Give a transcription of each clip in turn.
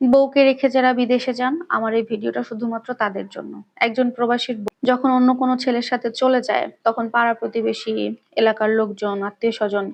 বউকে রেখে যারা বিদেশে যান, আমার এই ভিডিওটা শুধুমাত্র তাদের জন্য। একজন প্রবাসীর যখন অন্য কোনো ছেলের সাথে চলে যায়, তখন পাড়া প্রতিবেশী, এলাকার লোকজন আত্মীয় স্বজন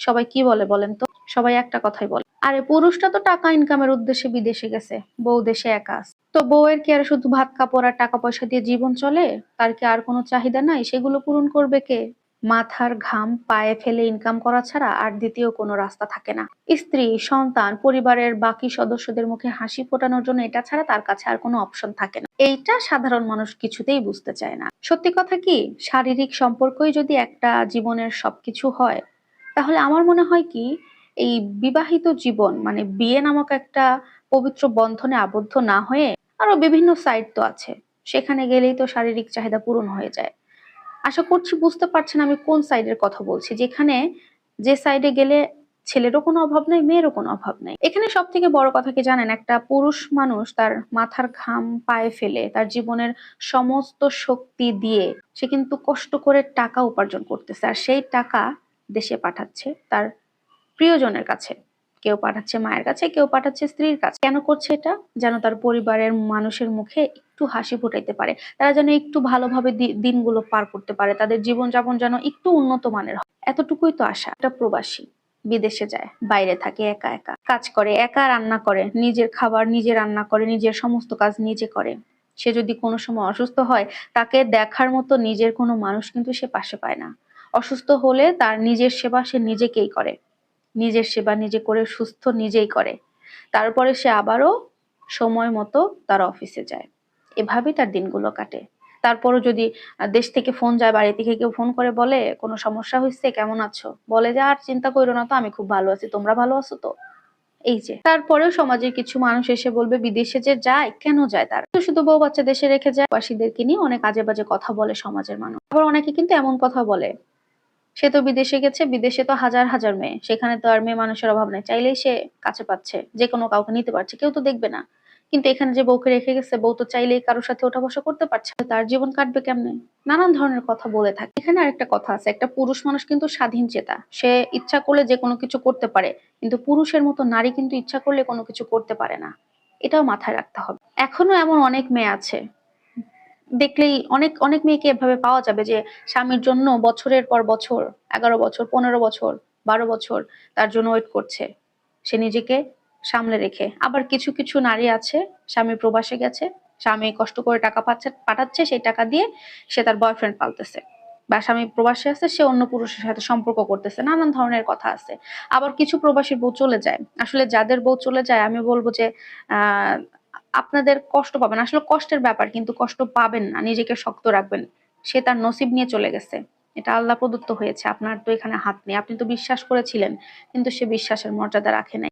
সবাই কি বলে বলেন তো? সবাই একটা কথাই বলে। আরে, পুরুষটা তো টাকা ইনকামের উদ্দেশ্যে বিদেশে গেছে, বউ দেশে একা। তো বউয়ের কি আর শুধু ভাত, কাপড় আর টাকা পয়সা দিয়ে জীবন চলে? তার কি আর কোনো চাহিদা নাই? সেগুলো পূরণ করবে কে? মাথার ঘাম, পায়ে ফেলে ইনকাম করা ছাড়া আর দ্বিতীয় কোনো রাস্তা থাকে না। স্ত্রী, সন্তান, পরিবারের বাকি সদস্যদের মুখে হাসি ফোটানোর জন্য এটা ছাড়া তার কাছে আর কোনো অপশন থাকে না। এইটা সাধারণ মানুষ কিছুতেই বুঝতে চায় না। সত্যি কথা কি? শারীরিক সম্পর্কই যদি একটা জীবনের সবকিছু হয়, তাহলে আমার মনে হয় কি, এই বিবাহিত জীবন মানে বিয়ে নামক একটা পবিত্র বন্ধনে আবদ্ধ না হয়ে আরও বিভিন্ন সাইট তো আছে। সেখানে গেলেই তো শারীরিক চাহিদা পূরণ হয়ে যায়। আশা করছি বুঝতে পারছেন আমি কোন সাইডের কথা বলছি। যেখানে যে সাইডে গেলে ছেলেরও কোনো অভাব নাই, মেয়েরও কোনো অভাব নাই। এখানে সব থেকে বড় কথা কি জানেন? একটা পুরুষ মানুষ তার মাথার ঘাম পায়ে ফেলে তার জীবনের সমস্ত শক্তি দিয়ে সে কিন্তু কষ্ট করে টাকা উপার্জন করতেছে। আর সেই টাকা দেশে পাঠাচ্ছে তার প্রিয়জনের কাছে। কেউ পাঠাচ্ছে মায়ের কাছে, কেউ পাঠাচ্ছে স্ত্রীর কাছে। কেন করছে এটা? যেন তার পরিবারের মানুষের মুখে একটু হাসি ফুটাইতে পারে। তারা যেন একটু ভালোভাবে দিনগুলো পার করতে পারে। তাদের জীবনযাপন যেন একটু উন্নত মানের হয়। এতটুকুই তো আশা। একটা প্রবাসী বিদেশে যায়, বাইরে থাকে, একা একা। কাজ করে, একা রান্না করে, নিজের খাবার নিজে রান্না করে, নিজের সমস্ত কাজ নিজে করে। সে যদি কোনো সময় অসুস্থ হয়, তাকে দেখার মতো নিজের কোনো মানুষ কিন্তু সে পাশে পায় না। অসুস্থ হলে তার নিজের সেবা সে নিজেকেই করে। নিজের সেবা নিজে করে, সুস্থ নিজেই করে। তারপরে সে আবারও সময় মতো তার অফিসে যায়। এভাবেই তার দিনগুলো কাটে। তারপরও যদি দেশ থেকে ফোন যায়, বাড়ি থেকে কেউ ফোন করে বলে, কোনো সমস্যা হয়েছে কেমন আছো? বলে যে, আর চিন্তা করো না তো, আমি খুব ভালো আছি। তোমরা ভালো আছো তো? এই যে। তারপরেও সমাজের কিছু মানুষ এসে বলবে, বিদেশে যে যায়, কেন যায় তারা? শুধু বউ বাচ্চা দেশে রেখে যায়। বাসীদেরকে নিয়ে অনেক আজে বাজে কথা বলে সমাজের মানুষ। আবার অনেকে কিন্তু এমন কথা বলে সে তো বিদেশে গেছে, বিদেশে তো হাজার হাজার মেয়ে। সেখানে তো আর মেয়ে মানুষের অভাব নেই। চাইলেই সে কাছে পাচ্ছে, যে কোনো কাউকে নিতে পারছে, কেউ তো দেখবে না। কিন্তু এখানে যে বউকে রেখে গেছে, বউ তো চাইলেই কারোর সাথে ওঠা বসা করতে পারছে তার জীবন কাটবে কেমনে? নানান ধরনের কথা বলে থাকে। এখানে আরেকটা কথা আছে, একটা পুরুষ মানুষ কিন্তু স্বাধীন চেতা। সে ইচ্ছা করলে যে কোনো কিছু করতে পারে, কিন্তু পুরুষের মতো নারী কিন্তু ইচ্ছা করলে কোনো কিছু করতে পারে না। এটাও মাথায় রাখতে হবে। এখনও এমন অনেক মেয়ে আছে দেখলেই অনেক অনেক মেয়েকে এভাবে পাওয়া যাবে যে স্বামীর জন্য বছরের পর বছর, এগারো বছর, পনেরো বছর, বারো বছর তার জন্য ওয়েট করছে। সে নিজেকে সামলে রেখে। আবার কিছু কিছু নারী আছে, স্বামী প্রবাসে গেছে, স্বামী কষ্ট করে টাকা পাচ্ছে, পাঠাচ্ছে, সেই টাকা দিয়ে সে তার বয়ফ্রেন্ড পালতেছে। বা স্বামী প্রবাসে আছে, সে অন্য পুরুষের সাথে সম্পর্ক করতেছে, নানান ধরনের কথা আছে। আবার কিছু প্রবাসীর বউ চলে যায়। আসলে যাদের বউ চলে যায়, আমি বলব যে, আহ আপনাদের কষ্ট পাবেন। আসলে কষ্টের ব্যাপার, কিন্তু কষ্ট পাবেন না। নিজেকে শক্ত রাখবেন। সে তার নসিব নিয়ে চলে গেছে। এটা আল্লাহ প্রদত্ত হয়েছে। আপনার তো এখানে হাত নেই। আপনি তো বিশ্বাস করেছিলেন, কিন্তু সে বিশ্বাসের মর্যাদা রাখে নাই।